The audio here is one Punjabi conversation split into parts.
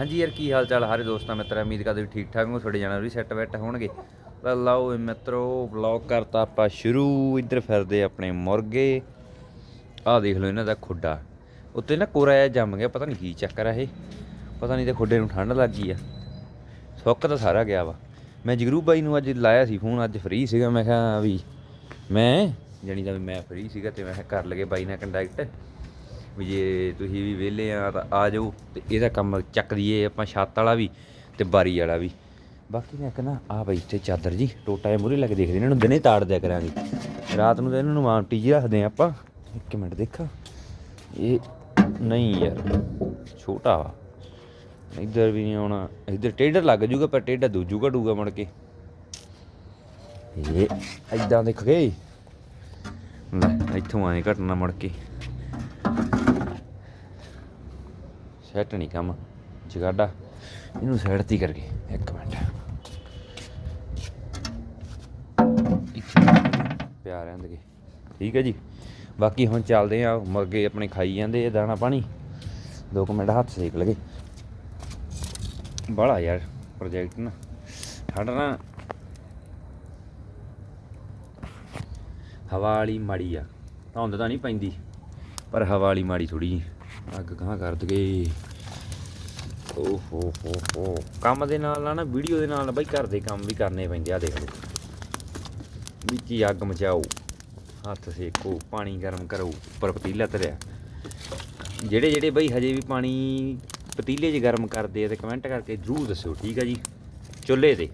ਹਾਂਜੀ ਯਾਰ, ਕੀ ਹਾਲ ਚਾਲ ਸਾਰੇ ਦੋਸਤਾਂ, ਮਿੱਤਰਾਂ, ਉਮੀਦ ਕਰਦੇ ਵੀ ਠੀਕ ਠਾਕ ਹੋ ਤੁਹਾਡੇ ਜਾਣਾ ਵੀ ਸੈੱਟ ਬੈਟ ਹੋਣਗੇ। ਤਾਂ ਲਓ ਇਹ ਮਿੱਤਰੋ ਵਲੌਗ ਕਰਤਾ ਆਪਾਂ ਸ਼ੁਰੂ, ਇੱਧਰ ਫਿਰਦੇ ਆਪਣੇ ਮੁਰਗੇ। ਆਹ ਦੇਖ ਲਓ ਇਹਨਾਂ ਦਾ ਖੁੱਡਾ। ਉੱਤੇ ਨਾ ਕੋਰਾ ਜਿਹਾ ਜੰਮ ਗਿਆ, ਪਤਾ ਨਹੀਂ ਕੀ ਚੱਕਰ ਆ ਇਹ। ਪਤਾ ਨਹੀਂ ਤੇ ਖੁੱਡੇ ਨੂੰ ਠੰਡ ਲੱਗ ਗਈ ਆ। ਸੁੱਕ ਤਾਂ ਸਾਰਾ ਗਿਆ ਵਾ। ਮੈਂ ਜਗਰੂ ਬਾਈ ਨੂੰ ਅੱਜ ਲਾਇਆ ਸੀ ਫੋਨ, ਅੱਜ ਫ੍ਰੀ ਸੀਗਾ, ਮੈਂ ਕਿਹਾ ਵੀ ਮੈਂ, ਜਾਣੀ ਦਾ ਵੀ ਮੈਂ ਫ੍ਰੀ ਸੀਗਾ ਤੇ ਮੈਂ ਕਿਹਾ ਕਰ ਲਗੇ ਬਾਈ ਨਾਲ ਕੰਟੈਕਟ ਵੀ ਜੇ ਤੁਸੀਂ ਵੀ ਵਿਹਲੇ ਆ ਤਾਂ ਆ ਜਾਓ ਤੇ ਇਹਦਾ ਕੰਮ ਚੱਕ ਦਈਏ ਆਪਾਂ ਛੱਤ ਵਾਲਾ ਵੀ ਤੇ ਬਾਰੀ ਵਾਲਾ ਵੀ। ਬਾਕੀ ਮੈਂ ਕਹਿੰਦਾ, ਆ ਬਈ ਇੱਥੇ ਚਾਦਰ ਜੀ, ਟੋਟਾ ਮੂਰੇ ਲੱਗ ਦੇਖਦੇ ਇਹਨਾਂ ਨੂੰ ਦਿਨੇ ਤਾੜ ਦਿਆ ਕਰਾਂਗੇ। ਰਾਤ ਨੂੰ ਤਾਂ ਇਹਨਾਂ ਨੂੰ ਮਾਂਟੀ ਜੀ ਰੱਖਦੇ ਆ ਆਪਾਂ। ਇੱਕ ਮਿੰਟ ਦੇਖਾਂ। ਇਹ ਨਹੀਂ ਯਾਰ, ਛੋਟਾ ਵਾ। ਇੱਧਰ ਵੀ ਨਹੀਂ ਆਉਣਾ। ਇੱਧਰ ਟੇਢਰ ਲੱਗ ਜੂਗਾ, ਪਰ ਟੇਢਾ ਦੂਜੂ ਘਟੂਗਾ ਮੁੜ ਕੇ। ਇਹ ਐਦਾਂ ਦੇਖ ਗਏ ਲੈ, ਇੱਥੋਂ ਆਏ ਘਟਨਾ ਮੁੜ ਕੇ। ਸੈੱਟ ਨਹੀਂ ਕੰਮ, ਜਗਾਡਾ। ਇਹਨੂੰ ਸਾਈਡ ਤੇ ਕਰਕੇ ਇੱਕ ਮਿੰਟ। ਪਿਆ ਰਹਿੰਦਗੇ ਠੀਕ ਹੈ ਜੀ। ਬਾਕੀ ਹੁਣ ਚੱਲਦੇ ਆ ਮੁਰਗੇ ਆਪਣੇ ਖਾਈ ਜਾਂਦੇ ਆ ਦਾਣਾ ਪਾਣੀ। ਦੋ ਕੁ ਮਿੰਟ ਹੱਥ ਸੇਕ ਲਗੇ। ਬੜਾ ਯਾਰ ਪ੍ਰੋਜੈਕਟ ਨਾ। ਠੰਡ ਨਾ ਹਵਾ ਵਾਲੀ ਮਾੜੀ ਆ। ਧੁੰਦ ਤਾਂ ਨਹੀਂ ਪੈਂਦੀ, ਪਰ ਹਵਾ ਵਾਲੀ ਮਾੜੀ ਥੋੜੀ ਅੱਗ ਕਹਾਂ ਕਰ ਦਗੇ ਓ ਹੋ ਹੋ ਹੋ। ਕੰਮ ਦੇ ਨਾਲ ਨਾਲ ਨਾ ਵੀਡੀਓ ਦੇ ਨਾਲ ਬਈ ਘਰ ਦੇ ਕੰਮ ਵੀ ਕਰਨੇ ਪੈਂਦੇ ਆ ਦੇਖ ਲਓ। ਵਿੱਚ ਹੀ ਅੱਗ ਮਚਾਓ, ਹੱਥ ਸੇਕੋ, ਪਾਣੀ ਗਰਮ ਕਰੋ, ਉੱਪਰ ਪਤੀਲਾ ਧਰਿਆ ਜਿਹੜੇ ਜਿਹੜੇ ਬਈ ਹਜੇ ਵੀ ਪਾਣੀ ਪਤੀਲੇ 'ਚ ਗਰਮ ਕਰਦੇ ਆ ਤੇ ਕਮੈਂਟ ਕਰਕੇ ਜ਼ਰੂਰ ਦੱਸਿਓ, ਠੀਕ ਆ ਜੀ? ਚੁੱਲ੍ਹੇ ਤੇ।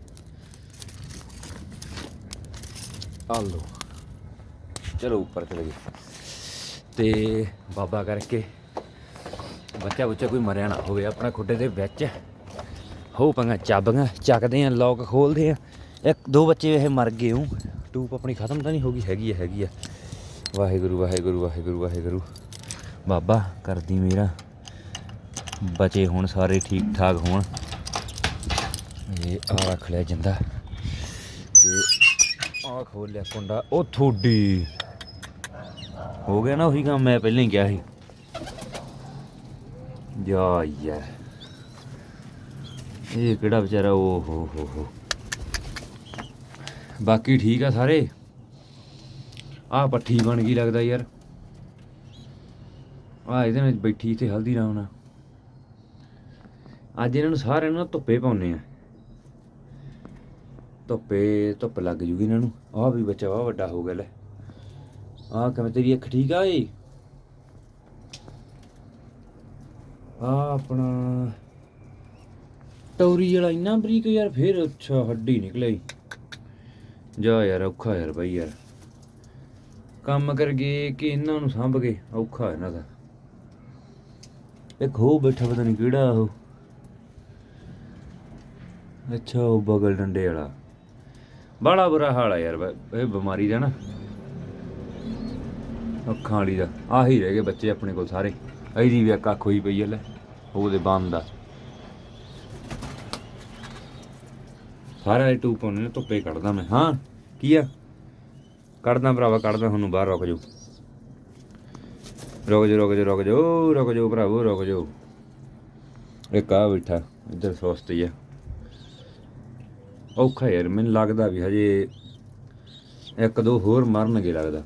ਆ ਲਓ। ਚਲੋ ਉੱਪਰ ਚਲੇ ਗਏ। ਤੇ ਬਾਬਾ ਕਰਕੇ ਬੱਚਾ ਬੁੱਚਾ ਕੋਈ ਮਰਿਆ ਨਾ ਹੋਵੇ, ਆਪਣਾ ਖੁੱਡੇ ਦੇ ਵਿੱਚ। ਹੋ ਪੰਗਾ ਚਾਬੀਆਂ, ਚੱਕਦੇ ਆ ਲੋਕ ਖੋਲਦੇ ਆ। ਇੱਕ, ਦੋ ਬੱਚੇ ਇਹ ਮਰ ਗਏ ਹੂੰ ਟੂਪ ਆਪਣੀ ਖਤਮ ਤਾਂ ਨਹੀਂ ਹੋ ਗਈ, ਹੈਗੀ ਆ ਹੈਗੀ ਆ। ਵਾਹਿਗੁਰੂ ਵਾਹਿਗੁਰੂ ਵਾਹਿਗੁਰੂ ਵਾਹਿਗੁਰੂ। ਬਾਬਾ, ਕਰਦੀ ਮੇਰਾ। ਬਚੇ ਹੁਣ ਸਾਰੇ ਠੀਕ ਠਾਕ ਹੋਣ। ਇਹ ਆ ਰੱਖ ਲਿਆ ਜਿੰਦਾ। ਤੇ ਆ ਖੋਲ ਲਿਆ ਕੁੰਡਾ। ਉਹ ਥੋੜੀ ਹੋ ਗਿਆ ਨਾ ਉਹੀ ਕੰਮ, ਮੈਂ ਪਹਿਲਾਂ ਹੀ ਕਿਹਾ ਸੀ। ਜਾ ਯਾਰ। ਇਹ ਕਿਹੜਾ ਵਿਚਾਰਾ, ਓ ਹੋ ਹੋ ਹੋ। ਬਾਕੀ ਠੀਕ ਆ ਸਾਰੇ? ਆਹ ਪੱਠੀ ਬਣ ਗਈ ਲੱਗਦਾ ਯਾਰ। ਆ ਇਹਦੇ ਨਾਲ ਬੈਠੀ ਇੱਥੇ ਹਲਦੀ ਰਾਮ ਨਾਲ। ਅੱਜ ਇਹਨਾਂ ਨੂੰ ਸਾਰਿਆਂ ਨੂੰ ਧੁੱਪੇ ਪਾਉਨੇ ਆ। ਧੁੱਪੇ, ਧੁੱਪ ਲੱਗ ਜੂਗੀ ਇਹਨਾਂ ਨੂੰ। ਆਹ ਵੀ ਬੱਚਾ ਵਾ ਵੱਡਾ ਹੋ ਗਿਆ, ਲੈ। ਆਹ ਕਿਵੇਂ ਤੇਰੀ ਅੱਖ ਠੀਕ ਆ ਏ ਆ ਆਪਣਾ ਟੌਰੀ ਵਾਲਾ ਇੰਨਾ ਬਰੀਕ ਯਾਰ, ਫੇਰ ਅੱਛਾ ਹੱਡੀ ਨਿਕਲਿਆ ਜਾ ਯਾਰ, ਔਖਾ ਯਾਰ ਬਾਈ ਯਾਰ। ਕੰਮ ਕਰ ਗਏ ਕਿ ਇਹਨਾਂ ਨੂੰ ਸੰਭ ਕੇ, ਔਖਾ ਇਹਨਾਂ ਦਾ। ਇੱਕ ਹੋ ਬੈਠਾ ਪਤਾ ਨਹੀਂ ਕਿਹੜਾ ਉਹ। ਅੱਛਾ, ਉਹ ਬਗਲ ਡੰਡੇ ਵਾਲਾ। ਬੜਾ ਬੁਰਾ ਹਾਲ ਆ ਯਾਰ, ਇਹ ਬਿਮਾਰੀ ਦਾ ਨਾ। ਅੱਖਾਂ ਵਾਲੀ ਦਾ, ਆਹੀ ਰਹਿ ਗਏ ਬੱਚੇ ਆਪਣੇ ਕੋਲ ਸਾਰੇ। ਇਹਦੀ ਵੀ ਇੱਕ ਅੱਖ ਹੋਈ ਪਈ ਹੈ ਲੈ ਉਹਦੇ ਬੰਦ ਆ। ਸਾਰਿਆਂ ਦੇ ਟੂਪ ਉਹਨੇ ਧੁੱਪੇ ਕੱਢਦਾ ਮੈਂ, ਹਾਂ, ਕੀ ਆ? ਕੱਢਦਾ ਭਰਾਵਾ, ਕੱਢਦਾ ਤੁਹਾਨੂੰ ਬਾਹਰ, ਰੁਕ ਜਾਓ। ਰੁਕ ਜਾਓ ਰੁਕ ਜਾਓ ਰੁਕ ਜਾਓ ਰੁਕ ਜਾਓ ਭਰਾਵੋ, ਰੁਕ ਜਾਓ। ਇੱਕ ਆ ਬੈਠਾ, ਇੱਧਰ ਸੁਸਤੀ ਆ ਔਖਾ ਯਾਰ, ਮੈਨੂੰ ਲੱਗਦਾ ਵੀ ਹਜੇ ਇੱਕ ਦੋ ਹੋਰ ਮਰਨਗੇ ਲੱਗਦਾ।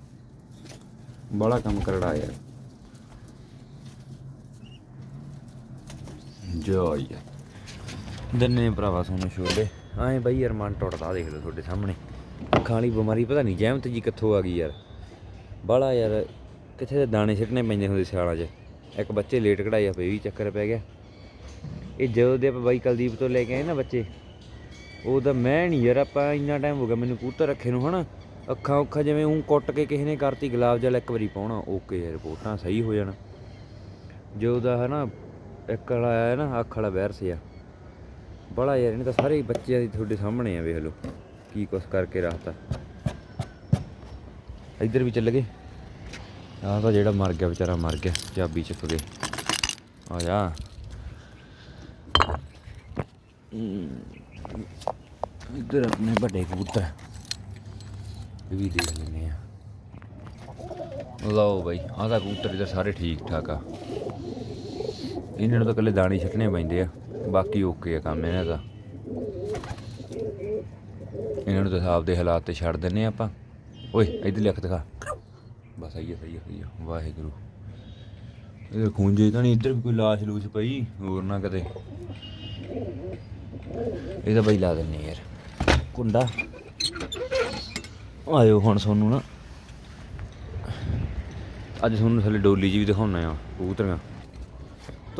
ਬੜਾ ਕੰਮ ਕਰੜਾ ਯਾਰ। ਜੋ ਦੰਨੇ ਭਰਾਵਾ ਸੋਨੂੰ ਛੋਲੇ। ਐਂ ਬਈ ਯਾਰ ਮਨ ਟੁੱਟਦਾ ਦੇਖ ਲਓ ਤੁਹਾਡੇ ਸਾਹਮਣੇ। ਅੱਖਾਂ ਵਾਲੀ ਬਿਮਾਰੀ ਪਤਾ ਨਹੀਂ ਜਹਿਮਤ ਜੀ ਕਿੱਥੋਂ ਆ ਗਈ ਯਾਰ। ਬਾਲਾ ਯਾਰ, ਕਿੱਥੇ ਦੇ ਦਾਣੇ ਸਿੱਟਣੇ ਪੈਂਦੇ ਹੁੰਦੇ ਸਿਆਲਾਂ 'ਚ? ਇੱਕ ਬੱਚੇ ਲੇਟ ਕਢਾਇਆ ਪਈ ਵੀ ਚੱਕਰ ਪੈ ਗਿਆ। ਇਹ ਜਦੋਂ ਦੇ ਆਪਾਂ ਬਾਈ ਕਲਦੀਪ ਤੋਂ ਲੈ ਕੇ ਆਏ ਨਾ ਬੱਚੇ ਉਹਦਾ ਮੈਂ ਨਹੀਂ ਯਾਰ, ਆਪਾਂ ਇੰਨਾ ਟਾਈਮ ਹੋ ਗਿਆ ਮੈਨੂੰ ਕੂਤਰ ਰੱਖੇ ਨੂੰ ਹਨਾ। ਅੱਖਾਂ ਉੱਖਾਂ ਜਿਵੇਂ ਉਹ ਕੁੱਟ ਕੇ ਕਿਸੇ ਨੇ ਕਰਤੀ, ਗੁਲਾਬ ਜਲ ਇੱਕ ਵਾਰੀ ਪਾਉਣਾ, ਓਕੇ ਯਾਰ ਰਿਪੋਰਟਾਂ ਸਹੀ ਹੋ ਜਾਣਾ। ਜਦੋਂ ਦਾ ਹਨਾ ਇੱਕ ਵਾਲਾ ਆਇਆ ਨਾ, ਅੱਖ ਵਾਲਾ ਵਾਇਰਸ ਆ ਬੜਾ ਯਾਰ ਇਹਨੇ ਤਾਂ ਸਾਰੇ ਬੱਚਿਆਂ ਦੀ ਤੁਹਾਡੇ ਸਾਹਮਣੇ ਆ, ਵੇਖ ਲਓ, ਕੀ ਕੁਛ ਕਰਕੇ ਰੱਖਤਾ। ਇੱਧਰ ਵੀ ਚੱਲ ਗਏ। ਆਹ ਤਾਂ ਜਿਹੜਾ ਮਰ ਗਿਆ, ਵਿਚਾਰਾ ਮਰ ਗਿਆ, ਚਾਬੀ ਚੁੱਕ ਗਏ ਆ ਜਾ। ਇੱਧਰ ਆਪਣੇ ਵੱਡੇ ਕਬੂਤਰ। ਇਹ ਵੀ ਦੇਖ ਲੈਨੇ ਆ। ਲਓ ਬਾਈ, ਆਹ ਤਾਂ ਕਬੂਤਰ ਇੱਧਰ ਸਾਰੇ ਠੀਕ ਠਾਕ ਆ। ਇਹਨਾਂ ਨੂੰ ਤਾਂ ਇਕੱਲੇ ਦਾਣੇ ਛੱਟਣੇ ਪੈਂਦੇ ਆ। ਬਾਕੀ ਓਕੇ ਆ ਕੰਮ ਇਹਨਾਂ ਦਾ। ਇਹਨਾਂ ਨੂੰ ਤਾਂ ਹਿਸਾਬ ਦੇ ਹਾਲਾਤ ਤੇ ਛੱਡ ਦਿੰਨੇ ਆ ਆਪਾਂ। ਓਏ, ਇੱਧਰ ਲਿਖ ਦਿਖਾ। ਬਸ ਆਈਏ ਸਹੀ ਆ ਸਹੀ ਆ। ਵਾਹਿਗੁਰੂ। ਇਹ ਖੂੰਜੇ ਤਾਂ ਨਹੀਂ, ਇੱਧਰ ਵੀ ਕੋਈ ਲਾਸ਼ ਲੂਸ਼ ਪਈ, ਹੋਰ ਨਾ ਕਦੇ ਇਹ ਤਾਂ ਬਈ ਲਾ ਦਿੰਨੇ ਯਾਰ। ਕੁੰਡਾ। ਆਇਓ ਹੁਣ ਤੁਹਾਨੂੰ ਨਾ। ਅੱਜ ਤੁਹਾਨੂੰ ਥੱਲੇ ਡੋਲੀ ਜੀ ਵੀ ਦਿਖਾਉਣਾ ਆ, ਕਬੂਤਰੀਆਂ।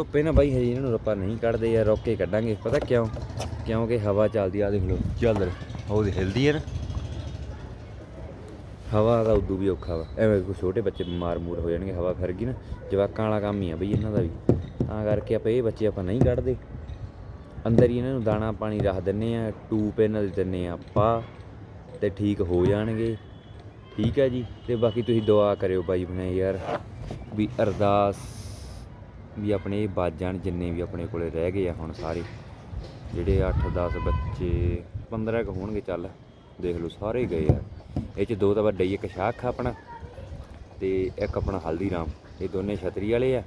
ਧੁੱਪੇ ਨਾ ਬਾਈ ਹਜੇ ਇਹਨਾਂ ਨੂੰ ਆਪਾਂ ਨਹੀਂ ਕੱਢਦੇ ਯਾਰ ਰੋਕ ਕੱਢਾਂਗੇ। ਪਤਾ ਕਿਉਂ? ਕਿਉਂਕਿ ਹਵਾ ਚੱਲਦੀ ਆ ਦੇਖ ਲਓ। ਚੱਲ ਉਹ ਦੇ ਹਿਲਦੀ ਹੈ ਨਾ। ਹਵਾ ਦਾ ਉਦੋਂ ਵੀ ਔਖਾ ਵਾ। ਐਵੇਂ ਕੋਈ ਛੋਟੇ ਬੱਚੇ ਬਿਮਾਰ ਮੂਰ ਹੋ ਜਾਣਗੇ ਹਵਾ ਫਿਰ ਗਈ ਨਾ। ਜਵਾਕਾਂ ਵਾਲਾ ਕੰਮ ਹੀ ਆ ਬਈ ਇਹਨਾਂ ਦਾ ਵੀ। ਤਾਂ ਕਰਕੇ ਆਪਾਂ ਇਹ ਬੱਚੇ ਆਪਾਂ ਨਹੀਂ ਕੱਢਦੇ। ਅੰਦਰ ਹੀ ਇਹਨਾਂ ਨੂੰ ਦਾਣਾ ਪਾਣੀ ਰੱਖ ਦਿੰਨੇ ਆ ਟੂਪ ਇਹਨਾਂ ਦੇ ਦਿੰਨੇ ਆ ਆਪਾਂ ਤੇ ਠੀਕ ਹੋ ਜਾਣਗੇ। ਠੀਕ ਹੈ ਜੀ ਤੇ ਬਾਕੀ ਤੁਸੀਂ ਦੁਆ ਕਰਿਓ ਬਾਈ ਬਣੇ ਯਾਰ ਵੀ ਅਰਦਾਸ ਵੀ ਆਪਣੇ ਇਹ ਬਚ ਜਾਣ ਜਿੰਨੇ ਵੀ ਆਪਣੇ ਕੋਲੇ ਰਹਿ ਗਏ ਆ ਹੁਣ ਸਾਰੇ, ਜਿਹੜੇ 8 10 ਬੱਚੇ 15 ਕੁ ਹੋਣਗੇ ਚੱਲ, ਦੇਖ ਲਓ ਸਾਰੇ ਗਏ ਆ। ਇਹ ਚ ਦੋ ਤਾਂ ਵੱਡਾ ਹੀ ਇੱਕ ਸ਼ਾਖ ਆਪਣਾ ਤੇ ਇੱਕ ਆਪਣਾ ਹਲਦੀਰਾਮ। ਇਹ ਦੋਨੇ ਛਤਰੀ ਵਾਲੇ ਆ।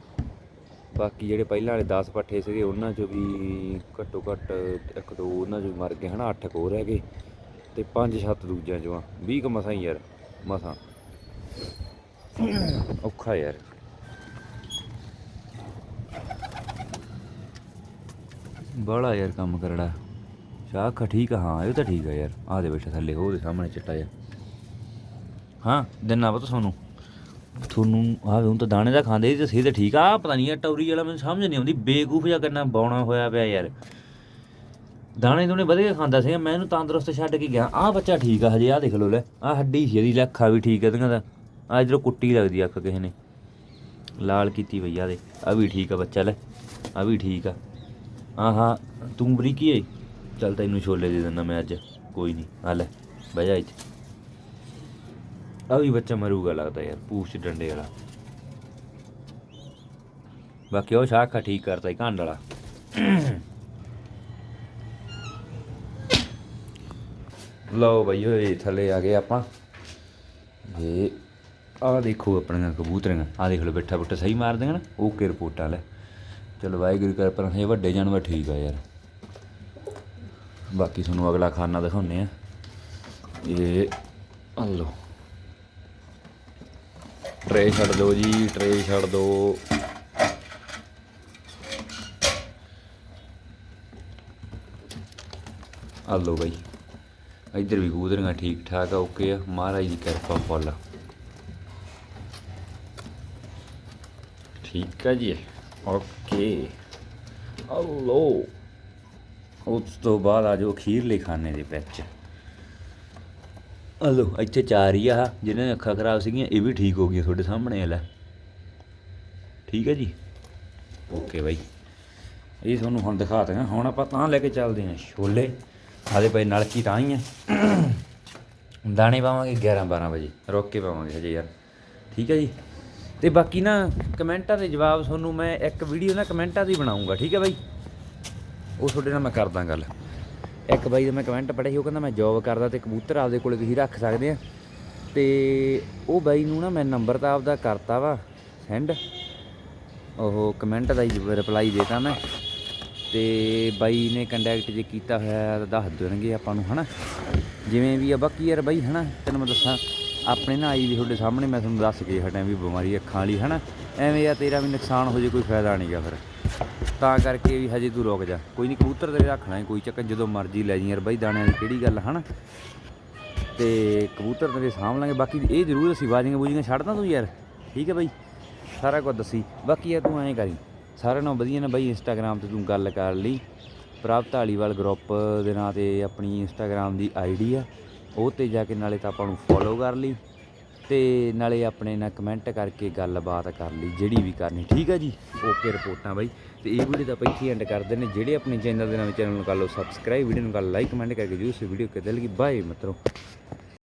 ਬਾਕੀ ਜਿਹੜੇ ਪਹਿਲਾਂ ਵਾਲੇ 10 ਪੱਠੇ ਸੀਗੇ, ਉਹਨਾਂ ਚੋਂ ਵੀ ਘੱਟੋ ਘੱਟ ਇੱਕ ਦੋ ਉਹਨਾਂ ਚੋਂ ਮਰ ਗਏ ਹਨਾ 8 ਕੋ ਰਹਿ ਗਏ ਤੇ 5-7 ਦੂਜਿਆਂ ਚੋਂ ਆ। 20 ਕ ਮਸਾਂ ਹੀ ਯਾਰ, ਮਸਾਂ। ਔਖਾ ਯਾਰ। ਬੜਾ ਯਾਰ ਕੰਮ ਕਰੜਾ। ਸ਼ਾਖਾ ਠੀਕ ਆ, ਹਾਂ, ਇਹ ਤਾਂ ਠੀਕ ਆ ਯਾਰ। ਆ ਦੇ ਬੈਠਾ ਥੱਲੇ ਉਹਦੇ ਸਾਹਮਣੇ ਚਿੱਟਾ ਯਾਰ ਹਾਂ, ਦਿਨਾ ਪਤਾ ਤੁਹਾਨੂੰ। ਤੁਹਾਨੂੰ ਆ ਹੁਣ ਤਾਂ ਦਾਣੇ ਦਾ ਖਾਂਦੇ ਸੀ ਤੇ ਸਿਹਤ ਠੀਕ ਆ। ਆਹ ਪਤਾ ਨਹੀਂ ਆ ਟੌਰੀ ਵਾਲਾ ਮੈਨੂੰ ਸਮਝ ਨਹੀਂ ਆਉਂਦੀ। ਬੇਕੂਫ ਜਿਹਾ ਕਰਨਾ ਬੌਣਾ ਹੋਇਆ ਪਿਆ ਯਾਰ। ਦਾਣੇ ਦੂਣੇ ਵਧੀਆ ਖਾਂਦਾ ਸੀਗਾ, ਮੈਂ ਇਹਨੂੰ ਤੰਦਰੁਸਤ ਛੱਡ ਕੇ ਗਿਆ। ਆਹ ਬੱਚਾ ਠੀਕ ਆ ਹਜੇ, ਆਹ ਦੇਖ ਲਓ ਲੈ। ਆਹ ਹੱਡੀ ਸੀ ਇਹਦੀ, ਲੱਖਾ ਵੀ ਠੀਕ ਆ ਇਹਦੀਆਂ ਦਾ। ਆ ਇਧਰੋਂ ਕੁੱਟੀ ਲੱਗਦੀ ਅੱਖ ਕਿਸੇ ਨੇ। ਲਾਲ ਕੀਤੀ ਪਈ ਆ ਦੇ ਆ ਵੀ ਠੀਕ ਆ ਬੱਚਾ, ਲੈ। ਆ ਵੀ ਠੀਕ ਆ। ਹਾਂ ਤੂੰ ਬਰੀਕੀ ਹੈ ਚੱਲ ਤੈਨੂੰ ਛੋਲੇ ਦੇ ਦਿੰਦਾ ਮੈਂ ਅੱਜ। ਕੋਈ ਨਹੀਂ ਆ ਲੈ, ਬਹਿ ਜਾ ਇੱਥੇ। ਆ ਵੀ ਬੱਚਾ ਮਰੂਗਾ ਲੱਗਦਾ ਯਾਰ, ਪੂਛ ਡੰਡੇ ਵਾਲਾ। ਬਾਕੀ ਉਹ ਸ਼ਾਖਾ ਠੀਕ ਕਰਤਾ ਹੀ ਘੰਡ ਵਾਲਾ। ਲਓ ਬਈ ਓਏ, ਥੱਲੇ ਆ ਗਏ ਆਪਾਂ। ਇਹ, ਆਹ ਦੇਖੋ ਆਪਣੀਆਂ ਕਬੂਤਰੀਆਂ। ਆਹ ਦੇਖ ਲਓ ਬੈਠਾ ਬੁੱਠਾ ਸਹੀ ਮਾਰ ਦੇਗਾ ਨਾ? ਓਕੇ ਰਿਪੋਰਟਾਂ ਲੈ। ਚਲੋ ਵਾਹਿਗੁਰੂ ਕਿਰਪਾ ਪਰ ਇਹ ਵੱਡੇ ਜਾਨਵਰ ਠੀਕ ਆ ਯਾਰ। ਬਾਕੀ ਤੁਹਾਨੂੰ ਅਗਲਾ ਖਾਨਾ ਦਿਖਾਉਨੇ ਆ। ਇਹ ਆ ਟਰੇ ਛੱਡ ਦਿਓ ਜੀ, ਟਰੇ ਛੱਡ ਦਿਓ ਆ ਲਓ ਬਾਈ। ਇੱਧਰ ਵੀ ਕਬੂਤਰੀਆਂ ਠੀਕ ਠਾਕ ਆ, ਓਕੇ ਆ। ਮਹਾਰਾਜ ਦੀ ਕਿਰਪਾ ਫੁੱਲ। ਠੀਕ ਆ ਜੀ। ਓਕੇ। ਹਲੋ ਉਸ ਤੋਂ ਬਾਅਦ ਆ ਜੋ ਅਖੀਰਲੇ ਖਾਨੇ ਦੇ ਵਿੱਚ। ਹਲੋ ਇੱਥੇ ਚਾਰ ਹੀ ਆ। ਜਿਹਨਾਂ ਦੀਆਂ ਅੱਖਾਂ ਖਰਾਬ ਸੀਗੀਆਂ, ਇਹ ਵੀ ਠੀਕ ਹੋ ਗਈਆਂ ਤੁਹਾਡੇ ਸਾਹਮਣੇ ਆ ਲੈ। ਠੀਕ ਹੈ ਜੀ? Okay bye. ਇਹ ਤੁਹਾਨੂੰ ਹੁਣ ਦਿਖਾ ਦਿਆਂ। ਹੁਣ ਆਪਾਂ ਤਾਂ ਲੈ ਕੇ ਚੱਲਦੇ ਹਾਂ ਛੋਲੇ। ਆਦੇ ਭਾਈ ਨਲਕੀ ਤਾਂ ਹੀ ਹੈ ਦਾਣੇ ਪਾਵਾਂਗੇ 11 12 ਵਜੇ। ਰੋਕ ਕੇ ਪਾਵਾਂਗੇ ਹਜੇ ਯਾਰ। ਠੀਕ ਹੈ ਜੀ? ਤੇ ਬਾਕੀ ਨਾ ਕਮੈਂਟਾਂ ਦੇ ਜਵਾਬ ਤੁਹਾਨੂੰ ਮੈਂ ਇੱਕ ਵੀਡੀਓ ਨਾ ਕਮੈਂਟਾਂ ਦੀ ਬਣਾਉਂਗਾ, ਠੀਕ ਹੈ ਬਾਈ? ਉਹ ਤੁਹਾਡੇ ਨਾਲ ਮੈਂ ਕਰਦਾ ਗੱਲ। ਇੱਕ ਬਾਈ ਦਾ ਮੈਂ ਕਮੈਂਟ ਪੜ੍ਹਿਆ ਸੀ, ਉਹ ਕਹਿੰਦਾ ਮੈਂ ਜੌਬ ਕਰਦਾ ਤੇ ਕਬੂਤਰ ਆਪਦੇ ਕੋਲੇ ਤੁਸੀਂ ਰੱਖ ਸਕਦੇ ਆ। ਤੇ ਉਹ ਬਾਈ ਨੂੰ ਨਾ ਮੈਂ ਨੰਬਰ ਤਾਂ ਆਪਦਾ ਕਰਤਾ ਵਾ ਸੈਂਡ ਉਹ ਕਮੈਂਟ ਦਾ ਹੀ ਰਿਪਲਾਈ ਦੇਤਾ ਮੈਂ। ਤੇ ਬਾਈ ਨੇ ਕੰਟੈਕਟ ਜੇ ਕੀਤਾ ਹੋਇਆ ਤਾਂ ਦੱਸ ਦੇਣਗੇ ਆਪਾਂ ਨੂੰ, ਹਨਾ? ਜਿਵੇਂ ਵੀ ਆ, ਬਾਕੀ ਯਾਰ ਬਾਈ, ਹਨਾ? ਤੈਨੂੰ ਮੈਂ ਦੱਸਾਂ ਆਪਣੇ ਨਾ ਆਈ ਵੀ ਤੁਹਾਡੇ ਸਾਹਮਣੇ, ਮੈਂ ਤੁਹਾਨੂੰ ਦੱਸ ਕੇ ਹਟਿਆ ਵੀ ਬਿਮਾਰੀ ਅੱਖਾਂ ਵਾਲੀ, ਹਨਾ? ਐਵੇਂ ਆ, ਤੇਰਾ ਵੀ ਨੁਕਸਾਨ ਹੋ ਜੇ, ਕੋਈ ਫਾਇਦਾ ਨਹੀਂਗਾ ਫਿਰ। ਤਾਂ ਕਰਕੇ ਵੀ ਹਜੇ ਤੂੰ ਰੁਕ ਜਾ। ਕੋਈ ਨਹੀਂ, ਕਬੂਤਰ ਤੇਰੇ ਰੱਖਣਾ ਕੋਈ ਚੱਕਰ, ਜਦੋਂ ਮਰਜ਼ੀ ਲੈ ਜੀ ਯਾਰ ਬਾਈ, ਦਾਣਿਆਂ ਦੀ ਕਿਹੜੀ ਗੱਲ ਹਨਾ? ਤੇ ਕਬੂਤਰ ਤੇਰੇ ਸਾਂਭ ਲਾਂਗੇ, ਬਾਕੀ ਇਹ ਜ਼ਰੂਰ ਅਸੀਂ ਬਾਜੀਆਂ ਬੂਜੀਆਂ ਛੱਡਦਾ ਤੂੰ ਯਾਰ। ਠੀਕ ਹੈ ਬਾਈ? ਸਾਰਾ ਕੁਝ ਦੱਸੀ। ਬਾਕੀ ਯਾਰ ਤੂੰ ਐਂ ਕਰੀ। ਸਾਰਿਆਂ ਨਾਲੋਂ ਵਧੀਆ ਨਾ ਬਾਈ ਇੰਸਟਾਗ੍ਰam ਤੇ ਤੂੰ ਗੱਲ ਕਰ ਲਈ। ਪ੍ਰਾਪਤ ਢਾਲੀਵਾਲ ਗਰੁੱਪ ਦੇ ਨਾਂ ਤੇ ਆਪਣੀ ਇੰਸਟਾਗ੍ਰam ਦੀ ਆਈਡੀ ਆ। ਉਹ ਤੇ ਜਾ ਕੇ ਨਾਲੇ ਤਾਂ ਆਪਾਂ ਨੂੰ ਫੋਲੋ ਕਰ ਲਈ ਤੇ ਨਾਲੇ ਆਪਣੇ ਨਾਲ ਕਮੈਂਟ ਕਰਕੇ ਗੱਲਬਾਤ ਕਰ ਲਈ, ਜਿਹੜੀ ਵੀ ਕਰਨੀ, ਠੀਕ ਹੈ ਜੀ? ਓਕੇ ਰਿਪੋਰਟਾਂ ਬਾਈ। ਤੇ ਇਹ ਵੀਡੀਓ ਤਾਂ ਆਪਾਂ ਇੱਥੇ ਐਂਡ ਕਰਦੇ ਨੇ ਜਿਹੜੇ ਆਪਣੇ ਚੈਨਲ ਦੇ ਨਵੇਂ ਚੈਨਲ ਨੂੰ ਕਰ ਲਓ ਸਬਸਕ੍ਰਾਈਬ ਵੀਡੀਓ ਨੂੰ ਕਰ ਲਾਈਕ ਕਮੈਂਟ ਕਰਕੇ ਜਰੂਰ ਇਸ ਵੀਡੀਓ ਕਿਤੇ ਲੱਗੀ ਬਾਏ ਮਿੱਤਰੋ।